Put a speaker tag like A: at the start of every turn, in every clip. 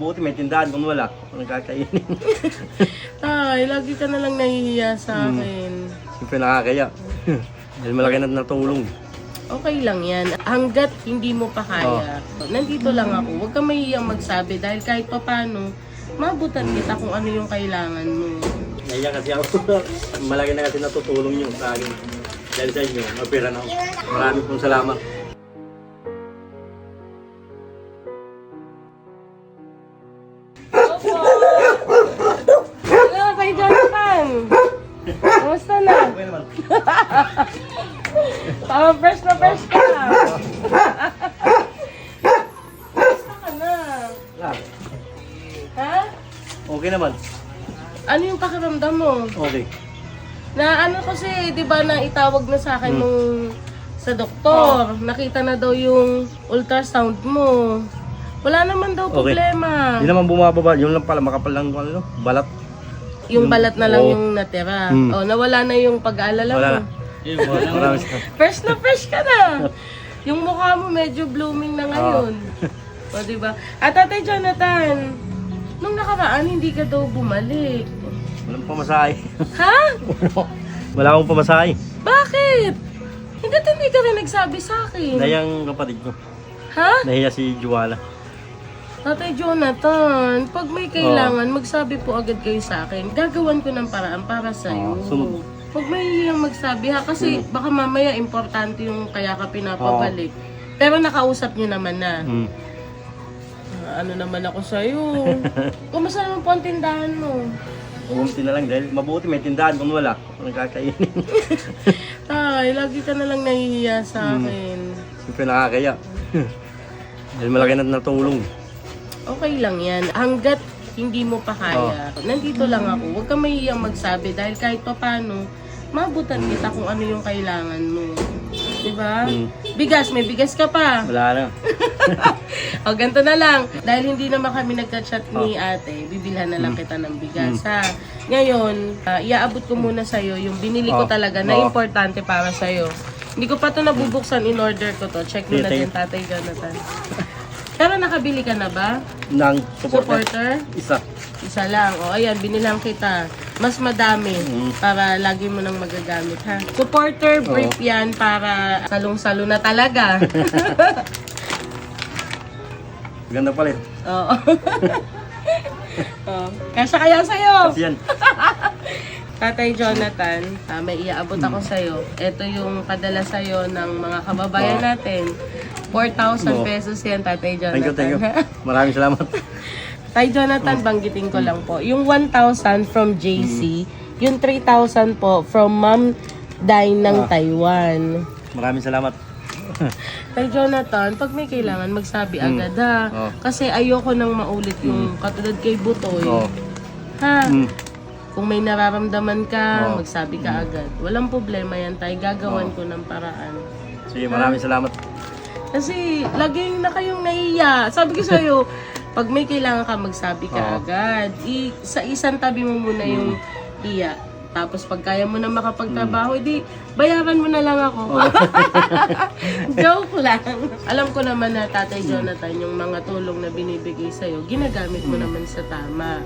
A: Buti may tindahan kung wala. Nagkakainin.
B: Ay, lagi ka na lang nahihiya sa
A: Hmm.
B: akin.
A: Siyempre nakakaya. Dahil malaki na natulong.
B: Okay lang yan. Hanggat hindi mo pa kaya, nandito lang ako. Huwag ka mahihiyang magsabi dahil kahit papano, mabutan kita kung ano yung kailangan mo.
A: Naiya kasi ako. malaki na kasi natutulong nyo sa akin. Dahil sa inyo, mapira na ako. Maraming pong salamat.
B: Na fresh ka! Kamusta ka na? Ha?
A: Okay naman.
B: Ano yung pakiramdam mo?
A: Okay.
B: Na ano kasi, di ba na itawag na sa akin nung sa doktor. Nakita na daw yung ultrasound mo. Wala naman daw
A: Okay.
B: problema.
A: Hindi naman bumababa. Yun lang pala, makapal lang ano, balat.
B: Yung balat na lang yung natira.
A: Hmm.
B: Oh, nawala na yung pag-aalala
A: Wala
B: mo.
A: na.
B: Fresh na fresh ka na. yung mukha mo medyo blooming na ngayon. O, di ba? At Tatay Jonathan, nung nakaraan, hindi ka daw bumalik.
A: Walang pamasahe.
B: Ha?
A: Wala akong pamasahe.
B: Bakit? Hindi hindi ka rin nagsabi sa akin.
A: Nahiyang kapatid ko.
B: Ha?
A: Nahiya si Juwala.
B: Tatay Jonathan, pag may kailangan, magsabi po agad kayo sa akin. Gagawan ko ng paraan para sa'yo.
A: Oo, sunod.
B: Huwag may hiyang magsabi ha, kasi baka mamaya importante yung kaya ka pinapabalik. Pero nakausap niyo naman na.
A: Hmm.
B: Ah, ano naman ako sa'yo. Kumusta naman po ang tindahan mo?
A: Umunti na lang dahil mabuti may tindahan kung wala. Kung nagkakainin.
B: Ay, lagi ka na lang nahihiya sa
A: Hmm.
B: akin.
A: Siyempre nakakaya. dahil malaki na natulong.
B: Okay lang yan. Hanggat hindi mo pa kaya, nandito lang ako. Huwag ka mahihiyang magsabi dahil kahit papano, mabutan kita kung ano yung kailangan mo. Diba?
A: Hmm.
B: Bigas, may bigas ka pa.
A: Wala na.
B: O, ganito na lang. Dahil hindi naman kami nagka-chat ni ate, bibilhan na lang kita ng bigas, ha? Ngayon, ah, iaabot ko muna sa'yo yung binili ko
A: Oh.
B: talaga na
A: Oh.
B: importante para sa'yo. Hindi ko pa to nabubuksan in order ko to. Check mo na din, Tatay Jonathan. Pero nakabili ka na ba?
A: Nang supporter.
B: Supporter?
A: Isa.
B: Isa lang. O, ayan, binilang kita. Mas madami
A: Mm.
B: para lagi mo nang magagamit, ha? Supporter brief yan para salong-salo na talaga.
A: Ganda pala.
B: Oo. oh. Kasya kaya sa'yo.
A: Kasi yan.
B: Tatay Jonathan, ah, may iaabot ako sa'yo. Ito yung padala sa'yo ng mga kababayan
A: Oo.
B: natin. 4,000
A: Oo.
B: pesos yan, Tatay Jonathan.
A: Thank you, thank you. Maraming salamat.
B: Tay Jonathan, banggitin ko lang po. Yung 1,000 from JC, yung 3,000 po from Ma'am Dine ng
A: Ah.
B: Taiwan.
A: Maraming salamat.
B: Tay Jonathan, pag may kailangan, magsabi agad ha.
A: Oo.
B: Kasi ayoko nang maulit yung katulad kay Butoy.
A: Oo.
B: Ha?
A: Hmm.
B: Kung may nararamdaman ka,
A: Oo.
B: magsabi ka agad. Walang problema yan, tay. Gagawan ko ng paraan.
A: Sige, maraming salamat.
B: Kasi lagi na kayong naiya. Sabi ko sa'yo, pag may kailangan ka, magsabi ka
A: Oo.
B: agad. I, sa isang tabi mo muna yung iya. Tapos pag kaya mo na makapagtrabaho, edi bayaran mo na lang ako. Joke lang. Alam ko naman na Tatay Jonathan, yung mga tulong na binibigay sa'yo, ginagamit mo naman sa tama.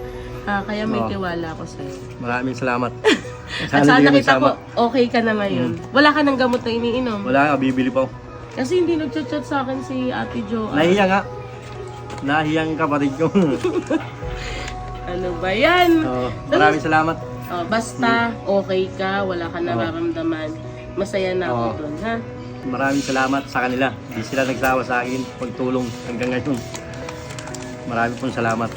B: Ah, kaya may
A: Oo.
B: tiwala ako sa'yo.
A: Maraming salamat.
B: At sana
A: hindi kami
B: kita ko,
A: sama. Hmm.
B: okay ka na ngayon. Wala ka ng gamot na iniinom.
A: Wala nga, bibili pa ako.
B: Kasi hindi nagchat-chat sa akin si Ate Jo. Ah,
A: Nahiya nga. Nahiyang kapatid ko.
B: ano ba yan?
A: Oo, maraming salamat.
B: Oh, basta okay ka, wala ka nararamdaman. Masaya na ako
A: Oo.
B: dun, ha?
A: Maraming salamat sa kanila. Hindi sila nagsawa sa akin pagtulong hanggang ngayon. Maraming pong salamat.